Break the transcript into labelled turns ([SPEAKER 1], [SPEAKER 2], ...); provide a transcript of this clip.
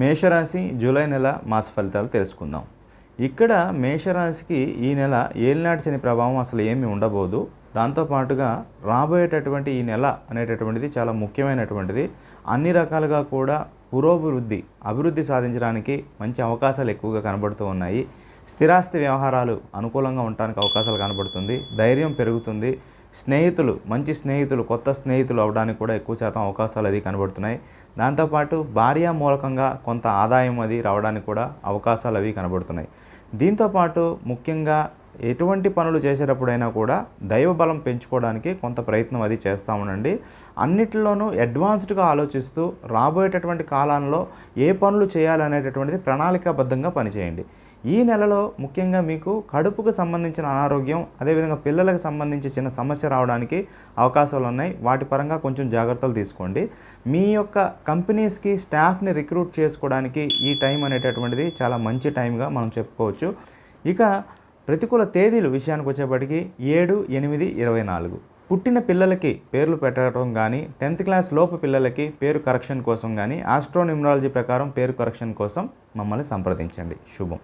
[SPEAKER 1] మేషరాశి జూలై నెల మాస ఫలితాలు తెలుసుకుందాం. ఇక్కడ మేషరాశికి ఈ నెల ఏలినాటి శని ప్రభావం అసలు ఏమీ ఉండబోదు. దాంతోపాటుగా రాబోయేటటువంటి ఈ నెల అనేటటువంటిది చాలా ముఖ్యమైనటువంటిది. అన్ని రకాలుగా కూడా పురోభివృద్ధి అభివృద్ధి సాధించడానికి మంచి అవకాశాలు ఎక్కువగా కనబడుతూ ఉన్నాయి. స్థిరాస్తి వ్యవహారాలు అనుకూలంగా ఉండడానికి అవకాశాలు కనబడుతుంది ధైర్యం పెరుగుతుంది. స్నేహితులు మంచి స్నేహితులు కొత్త స్నేహితులు అవడానికి కూడా ఎక్కువ శాతం అవకాశాలు అది కనబడుతున్నాయి. దాంతోపాటు భార్య మూలకంగా కొంత ఆదాయం అది రావడానికి కూడా అవకాశాలు అవి కనబడుతున్నాయి. దీంతోపాటు ముఖ్యంగా ఎటువంటి పనులు చేసేటప్పుడైనా కూడా దైవ బలం పెంచుకోవడానికి కొంత ప్రయత్నం అది చేస్తూ ఉండండి. అన్నిటిలోనూ అడ్వాన్స్డ్గా ఆలోచిస్తూ రాబోయేటటువంటి కాలంలో ఏ పనులు చేయాలనేటటువంటిది ప్రణాళికాబద్ధంగా పనిచేయండి. ఈ నెలలో ముఖ్యంగా మీకు కడుపుకు సంబంధించిన అనారోగ్యం అదేవిధంగా పిల్లలకు సంబంధించి చిన్న సమస్య రావడానికి అవకాశాలు ఉన్నాయి. వాటి పరంగా కొంచెం జాగ్రత్తలు తీసుకోండి. మీ యొక్క కంపెనీస్కి స్టాఫ్ని రిక్రూట్ చేసుకోవడానికి ఈ టైం అనేటటువంటిది చాలా మంచి టైంగా మనం చెప్పుకోవచ్చు. ఇక ప్రతికూల తేదీలు విషయానికి వచ్చేప్పటికి ఏడు ఎనిమిది ఇరవై నాలుగు. పుట్టిన పిల్లలకి పేర్లు పెట్టడం కానీ టెన్త్ క్లాస్ లోపు పిల్లలకి పేరు కరెక్షన్ కోసం కానీ ఆస్ట్రోన్యూమరాలజీ ప్రకారం పేరు కరెక్షన్ కోసం మమ్మల్ని సంప్రదించండి. శుభం.